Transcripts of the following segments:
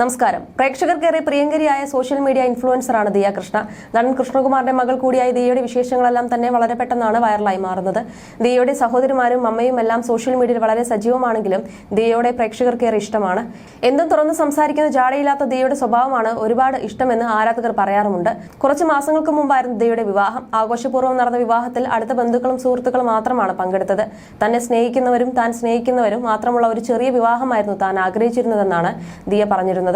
നമസ്കാരം. പ്രേക്ഷകർക്കേറെ പ്രിയങ്കരിയായ സോഷ്യൽ മീഡിയ ഇൻഫ്ലുവൻസറാണ് ദിയ കൃഷ്ണ. നടൻ കൃഷ്ണകുമാറിന്റെ മകൾ കൂടിയായ ദിയയുടെ വിശേഷങ്ങളെല്ലാം തന്നെ വളരെ പെട്ടെന്നാണ് വൈറലായി മാറുന്നത്. ദിയയുടെ സഹോദരിമാരും അമ്മയും എല്ലാം സോഷ്യൽ മീഡിയയിൽ വളരെ സജീവമാണെങ്കിലും ദിയയുടെ പ്രേക്ഷകർക്കേറെ ഇഷ്ടമാണ്. എന്തും തുറന്ന് സംസാരിക്കുന്ന ജാടയില്ലാത്ത ദിയയുടെ സ്വഭാവമാണ് ഒരുപാട് ഇഷ്ടമെന്ന് ആരാധകർ പറയാറുമുണ്ട്. കുറച്ച് മാസങ്ങൾക്ക് മുമ്പായിരുന്നു ദിയയുടെ വിവാഹം. ആഘോഷപൂർവം നടന്ന വിവാഹത്തിൽ അടുത്ത ബന്ധുക്കളും സുഹൃത്തുക്കളും മാത്രമാണ് പങ്കെടുത്തത്. തന്നെ സ്നേഹിക്കുന്നവരും താൻ സ്നേഹിക്കുന്നവരും മാത്രമുള്ള ഒരു ചെറിയ വിവാഹമായിരുന്നു താൻ ആഗ്രഹിച്ചിരുന്നതെന്നാണ് ദിയ പറഞ്ഞിരുന്നത്.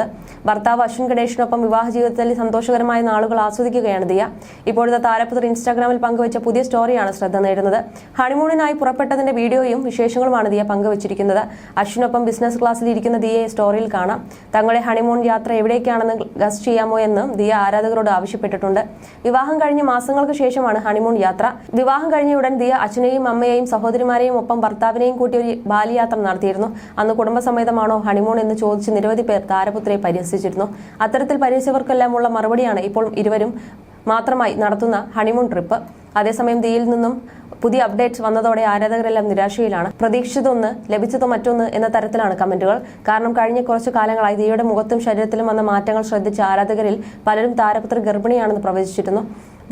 ഭർത്താവ് അശ്വിൻ ഗണേഷിനൊപ്പം വിവാഹ ജീവിതത്തിൽ സന്തോഷകരമായ നാളുകൾ ആസ്വദിക്കുകയാണ് ദിയ. ഇപ്പോഴത്തെ താരപുത്രി ഇൻസ്റ്റാഗ്രാമിൽ പങ്കുവച്ച പുതിയ സ്റ്റോറിയാണ് ശ്രദ്ധ നേടുന്നത്. ഹണിമൂണിനായി പുറപ്പെട്ടതിന്റെ വീഡിയോയും വിശേഷങ്ങളുമാണ് ദിയ പങ്കുവച്ചിരിക്കുന്നത്. അശ്വിനൊപ്പം ബിസിനസ് ക്ലാസ്സിൽ ഇരിക്കുന്ന ദിയയെ സ്റ്റോറിയിൽ കാണാം. തങ്ങളുടെ ഹണിമൂൺ യാത്ര എവിടേക്കാണെന്ന് ഗസ് ചെയ്യാമോ എന്നും ദിയ ആരാധകരോട് ആവശ്യപ്പെട്ടിട്ടുണ്ട്. വിവാഹം കഴിഞ്ഞ മാസങ്ങൾക്ക് ശേഷമാണ് ഹണിമൂൺ യാത്ര. വിവാഹം കഴിഞ്ഞ ഉടൻ ദിയ അച്ഛനെയും അമ്മയെയും സഹോദരിമാരെയും ഒപ്പം ഭർത്താവിനെയും കൂട്ടി ഒരു ബാലിയാത്ര നടത്തിയിരുന്നു. അന്ന് കുടുംബസമേതമാണോ ഹണിമൂൺ എന്ന് ചോദിച്ച് നിരവധി പേർ താരപുത്രിയെ പരിഹസിച്ചിരുന്നു. അത്തരത്തിൽ പരിഹസിച്ചവർക്കെല്ലാമുള്ള മറുപടിയാണ് ഇപ്പോൾ ഇരുവരും മാത്രമായി നടത്തുന്ന ഹണിമൂൺ ട്രിപ്പ്. അതേസമയം ദിയിൽ നിന്നും പുതിയ അപ്ഡേറ്റ്സ് വന്നതോടെ ആരാധകരെല്ലാം നിരാശയിലാണ്. പ്രതീക്ഷിച്ചതൊന്ന് ലഭിച്ചതോ മറ്റൊന്ന് എന്ന തരത്തിലാണ് കമന്റുകൾ. കാരണം കഴിഞ്ഞ കുറച്ചു കാലങ്ങളായി ദിയുടെ മുഖത്തും ശരീരത്തിലും വന്ന മാറ്റങ്ങൾ ശ്രദ്ധിച്ച ആരാധകരിൽ പലരും താരപുത്ര ഗർഭിണിയാണെന്ന് പ്രവചിച്ചിരുന്നു.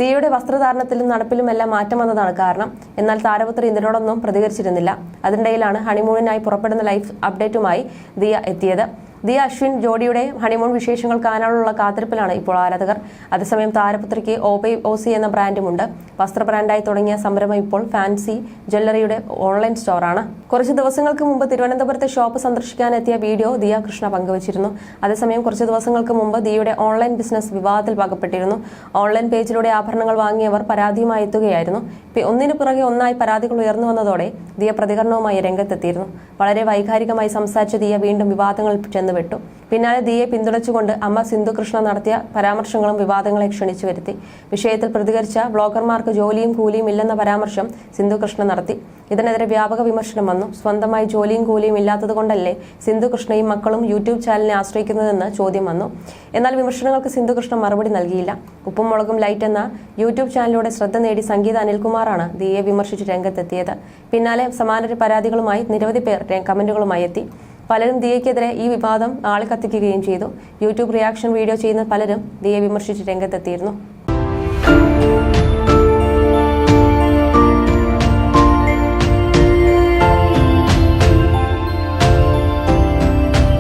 ദിയയുടെ വസ്ത്രധാരണത്തിലും നടപ്പിലും എല്ലാം മാറ്റം വന്നതാണ് കാരണം. എന്നാൽ താരപുത്രി ഇതിനോടൊന്നും പ്രതികരിച്ചിരുന്നില്ല. അതിനിടയിലാണ് ഹണിമൂണിനായി പുറപ്പെടുന്ന ലൈഫ് അപ്ഡേറ്റുമായി ദിയ എത്തിയത്. ദിയ അശ്വിൻ ജോഡിയുടെ ഹണിമൂൺ വിശേഷങ്ങൾ കാണാനുള്ള കാത്തിരിപ്പിലാണ് ഇപ്പോൾ ആരാധകർ. അതേസമയം താരപുത്രിക്ക് ഓപൈ ഓസി എന്ന ബ്രാൻഡുമുണ്ട്. വസ്ത്ര ബ്രാൻഡായി തുടങ്ങിയ സംരംഭം ഇപ്പോൾ ഫാൻസി ജ്വല്ലറിയുടെ ഓൺലൈൻ സ്റ്റോറാണ് കുറച്ച് ദിവസങ്ങൾക്ക് മുമ്പ് തിരുവനന്തപുരത്തെ ഷോപ്പ് സന്ദർശിക്കാനെത്തിയ വീഡിയോ ദിയ കൃഷ്ണ പങ്കുവച്ചിരുന്നു. അതേസമയം കുറച്ച് ദിവസങ്ങൾക്ക് മുമ്പ് ദിയയുടെ ഓൺലൈൻ ബിസിനസ് വിവാദത്തിൽ പകപ്പെട്ടിരുന്നു. ഓൺലൈൻ പേജിലൂടെ ആഭരണങ്ങൾ വാങ്ങിയവർ പരാതിയുമായി എത്തുകയായിരുന്നു. ഒന്നിനു പുറകെ ഒന്നായി പരാതികൾ ഉയർന്നു വന്നതോടെ ദിയ പ്രതികരണവുമായി രംഗത്തെത്തിയിരുന്നു. വളരെ വൈകാരികമായി സംസാരിച്ച ദിയ വീണ്ടും വിവാദങ്ങളിൽ ചെന്നുവിട്ടു. പിന്നാലെ ദിയെ പിന്തുണച്ചുകൊണ്ട് അമ്മ സിന്ധുകൃഷ്ണ നടത്തിയ പരാമർശങ്ങളും വിവാദങ്ങളെ ക്ഷണിച്ചു വരുത്തി. വിഷയത്തിൽ പ്രതികരിച്ച ബ്ലോഗർമാർക്ക് ജോലിയും കൂലിയും ഇല്ലെന്ന പരാമർശം സിന്ധുകൃഷ്ണ നടത്തി. ഇതിനെതിരെ വ്യാപക വിമർശനം വന്നു. സ്വന്തമായി ജോലിയും കൂലിയും ഇല്ലാത്തതുകൊണ്ടല്ലേ സിന്ധുകൃഷ്ണയും മക്കളും യൂട്യൂബ് ചാനലിനെ ആശ്രയിക്കുന്നതെന്ന് ചോദ്യം വന്നു. എന്നാൽ വിമർശനങ്ങൾക്ക് സിന്ധുകൃഷ്ണ മറുപടി നൽകിയില്ല. ഉപ്പും മുളകും ലൈറ്റ് എന്ന യൂട്യൂബ് ചാനലിലൂടെ ശ്രദ്ധ നേടി സംഗീത അനിൽകുമാറാണ് ദിയെ വിമർശിച്ച് രംഗത്തെത്തിയത്. പിന്നാലെ സമാന പരാതികളുമായി നിരവധി പേർ കമന്റുകളുമായി എത്തി. പലരും ദിയയ്ക്കെതിരെ ഈ വിവാദം ആളിക്കത്തിക്കുകയും ചെയ്തു. യൂട്യൂബ് റിയാക്ഷൻ വീഡിയോ ചെയ്യുന്ന പലരും ദിയെ വിമർശിച്ച് രംഗത്തെത്തിയിരുന്നു.